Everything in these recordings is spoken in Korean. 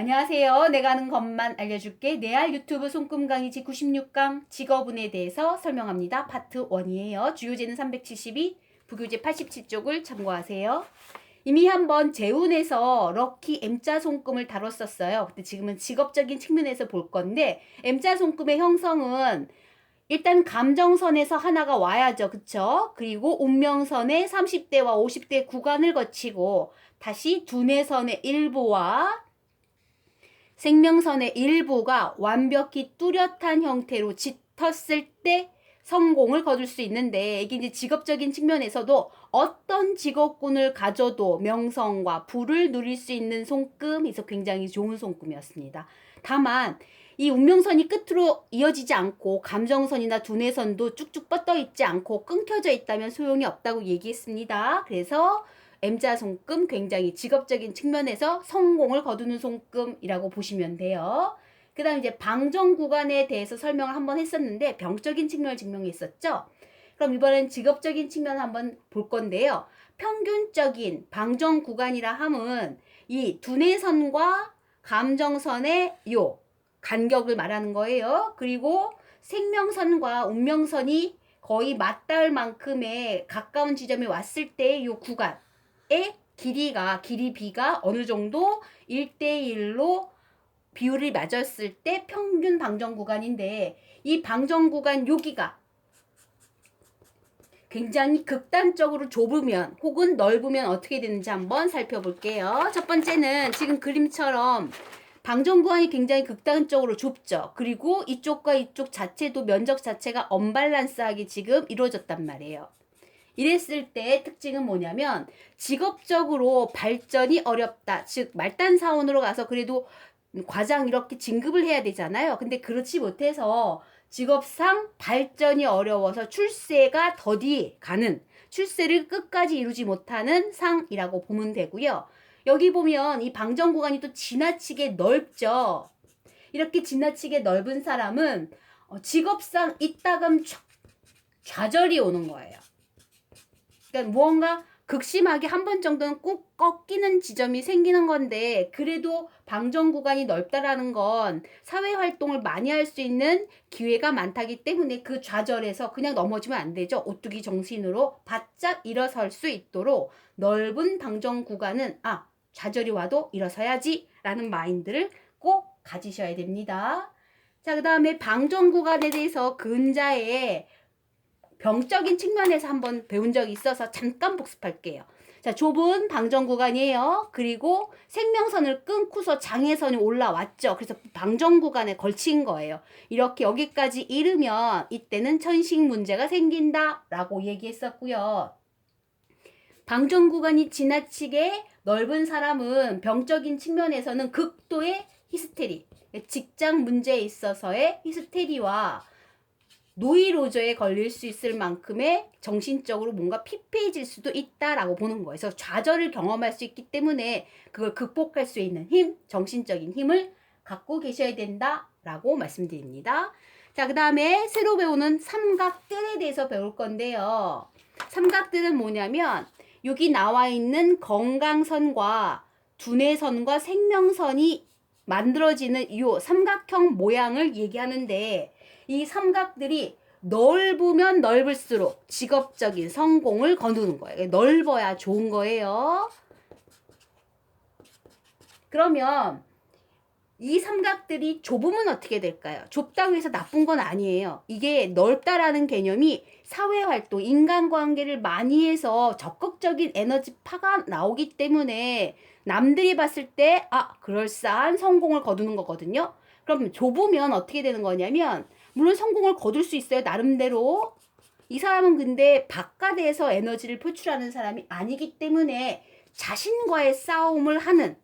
안녕하세요. 내가 아는 것만 알려줄게. 내알 유튜브 손금 강의 제96강 직업운에 대해서 설명합니다. 파트 1이에요. 주요제는 372, 부교재 87쪽을 참고하세요. 이미 한번 재운에서 럭키 M자 손금을 다뤘었어요. 근데 지금은 직업적인 측면에서 볼 건데 M자 손금의 형성은 일단 감정선에서 하나가 와야죠. 그쵸? 그리고 운명선의 30대와 50대 구간을 거치고 다시 두뇌선의 일부와 생명선의 일부가 완벽히 뚜렷한 형태로 짙었을 때 성공을 거둘 수 있는데 이게 이제 직업적인 측면에서도 어떤 직업군을 가져도 명성과 부를 누릴 수 있는 손금에서 굉장히 좋은 손금이었습니다. 다만 이 운명선이 끝으로 이어지지 않고 감정선이나 두뇌선도 쭉쭉 뻗어 있지 않고 끊겨져 있다면 소용이 없다고 얘기했습니다. 그래서 M자 손금 굉장히 직업적인 측면에서 성공을 거두는 손금이라고 보시면 돼요. 그 다음 이제 방정 구간에 대해서 설명을 한번 했었는데 병적인 측면을 증명했었죠. 그럼 이번엔 직업적인 측면을 한번 볼 건데요. 평균적인 방정 구간이라 함은 이 두뇌선과 감정선의 요 간격을 말하는 거예요. 그리고 생명선과 운명선이 거의 맞닿을 만큼의 가까운 지점에 왔을 때요 구간 의 길이가 길이 비가 어느 정도 1대1로 비율을 맞았을 때 평균 방정 구간인데 이 방정 구간 여기가 굉장히 극단적으로 좁으면 혹은 넓으면 어떻게 되는지 한번 살펴볼게요. 첫 번째는 지금 그림처럼 방정 구간이 굉장히 극단적으로 좁죠. 그리고 이쪽과 이쪽 자체도 면적 자체가 언밸런스하게 지금 이루어졌단 말이에요. 이랬을 때 특징은 뭐냐면 직업적으로 발전이 어렵다. 즉 말단 사원으로 가서 그래도 과장 이렇게 진급을 해야 되잖아요. 근데 그렇지 못해서 직업상 발전이 어려워서 출세가 더디 가는 출세를 끝까지 이루지 못하는 상이라고 보면 되고요. 여기 보면 이 방정 구간이 또 지나치게 넓죠. 이렇게 지나치게 넓은 사람은 어, 직업상 이따금 좌절이 오는 거예요. 그러니까 무언가 극심하게 한 번 정도는 꼭 꺾이는 지점이 생기는 건데 그래도 방정 구간이 넓다라는 건 사회 활동을 많이 할 수 있는 기회가 많다기 때문에 그 좌절에서 그냥 넘어지면 안 되죠. 오뚜기 정신으로 바짝 일어설 수 있도록 넓은 방정 구간은 아 좌절이 와도 일어서야지 라는 마인드를 꼭 가지셔야 됩니다. 자, 그 다음에 방정 구간에 대해서 근자에 병적인 측면에서 한번 배운 적이 있어서 잠깐 복습할게요. 자, 좁은 방정 구간이에요. 그리고 생명선을 끊고서 장애선이 올라왔죠. 그래서 방정 구간에 걸친 거예요. 이렇게 여기까지 이르면 이때는 천식 문제가 생긴다라고 얘기했었고요. 방정 구간이 지나치게 넓은 사람은 병적인 측면에서는 극도의 히스테리, 직장 문제에 있어서의 히스테리와 노이로저에 걸릴 수 있을 만큼의 정신적으로 뭔가 피폐해질 수도 있다라고 보는 거예요. 그래서 좌절을 경험할 수 있기 때문에 그걸 극복할 수 있는 힘, 정신적인 힘을 갖고 계셔야 된다라고 말씀드립니다. 자, 그 다음에 새로 배우는 삼각들에 대해서 배울 건데요. 삼각들은 뭐냐면 여기 나와 있는 건강선과 두뇌선과 생명선이 만들어지는 이 삼각형 모양을 얘기하는데 이 삼각들이 넓으면 넓을수록 직업적인 성공을 거두는 거예요. 넓어야 좋은 거예요. 그러면 이 삼각들이 좁으면 어떻게 될까요? 좁다고 해서 나쁜 건 아니에요. 이게 넓다라는 개념이 사회활동, 인간관계를 많이 해서 적극적인 에너지파가 나오기 때문에 남들이 봤을 때, 아, 그럴싸한 성공을 거두는 거거든요. 그럼 좁으면 어떻게 되는 거냐면, 물론 성공을 거둘 수 있어요. 나름대로. 이 사람은 근데 바깥에서 에너지를 표출하는 사람이 아니기 때문에 자신과의 싸움을 하는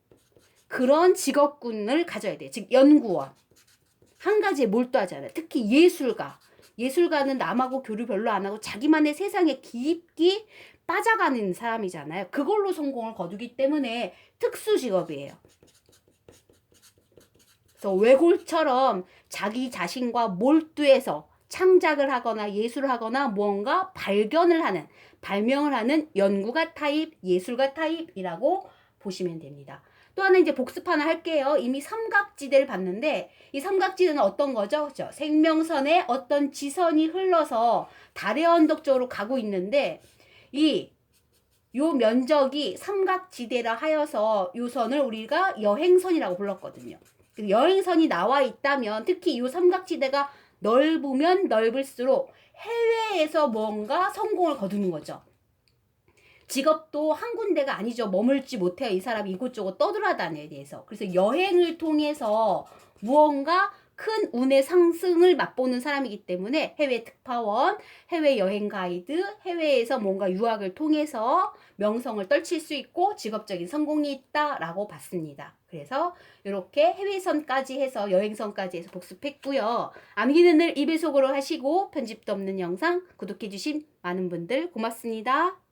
그런 직업군을 가져야 돼. 즉 연구원. 한 가지에 몰두하잖아요. 특히 예술가. 예술가는 남하고 교류 별로 안 하고 자기만의 세상에 깊이 빠져가는 사람이잖아요. 그걸로 성공을 거두기 때문에 특수 직업이에요. 그래서 외골처럼 자기 자신과 몰두해서 창작을 하거나 예술을 하거나 무언가 발견을 하는 발명을 하는 연구가 타입, 예술가 타입이라고 보시면 됩니다. 또 하나 이제 복습 하나 할게요. 이미 삼각지대를 봤는데 이 삼각지대는 어떤 거죠? 그죠? 생명선에 어떤 지선이 흘러서 달의 언덕 쪽으로 가고 있는데 이 요 면적이 삼각지대라 하여서 요 선을 우리가 여행선이라고 불렀거든요. 그 여행선이 나와 있다면 특히 요 삼각지대가 넓으면 넓을수록 해외에서 뭔가 성공을 거두는 거죠. 직업도 한 군데가 아니죠. 머물지 못해요. 이 사람이 이곳저곳 떠돌아다녀야 돼서. 그래서 여행을 통해서 무언가 큰 운의 상승을 맛보는 사람이기 때문에 해외 특파원, 해외 여행 가이드, 해외에서 뭔가 유학을 통해서 명성을 떨칠 수 있고 직업적인 성공이 있다라고 봤습니다. 그래서 이렇게 해외선까지 해서 여행선까지 해서 복습했고요. 암기는 늘 입의 속으로 하시고 편집도 없는 영상 구독해주신 많은 분들 고맙습니다.